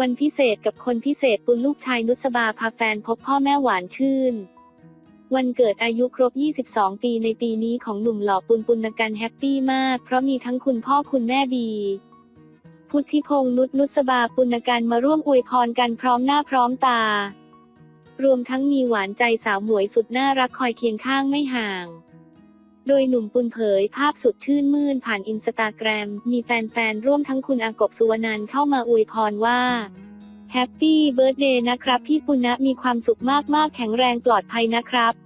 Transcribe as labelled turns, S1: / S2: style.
S1: วันพิเศษกับคนพิเศษปุณลูกชายนุสบาพาแฟนพบพ่อแม่หวานชื่น วันเกิดอายุครบ 22 ปีในปีนี้ของหนุ่มหล่อปุณปุณกันแฮปปี้มาก เพราะมีทั้งคุณพ่อคุณแม่บี พุทธิพงษ์นุชนุสบาปุณกันมาร่วมอวยพรกันพร้อมหน้าพร้อมตา รวมทั้งมีหวานใจสาวหมวยสุดน่ารักคอยเคียงข้างไม่ห่าง โดยหนุ่มปุณเผยภาพสุดชื่นมื่นผ่านอินสตาแกรม มีแฟนๆ ร่วมทั้งคุณอากบสุวรรณันเข้ามาอวยพรว่าแฮปปี้เบิร์ดเดย์นะครับ พี่ปุณณะมีความสุขมากๆ แข็งแรงปลอดภัยนะครับ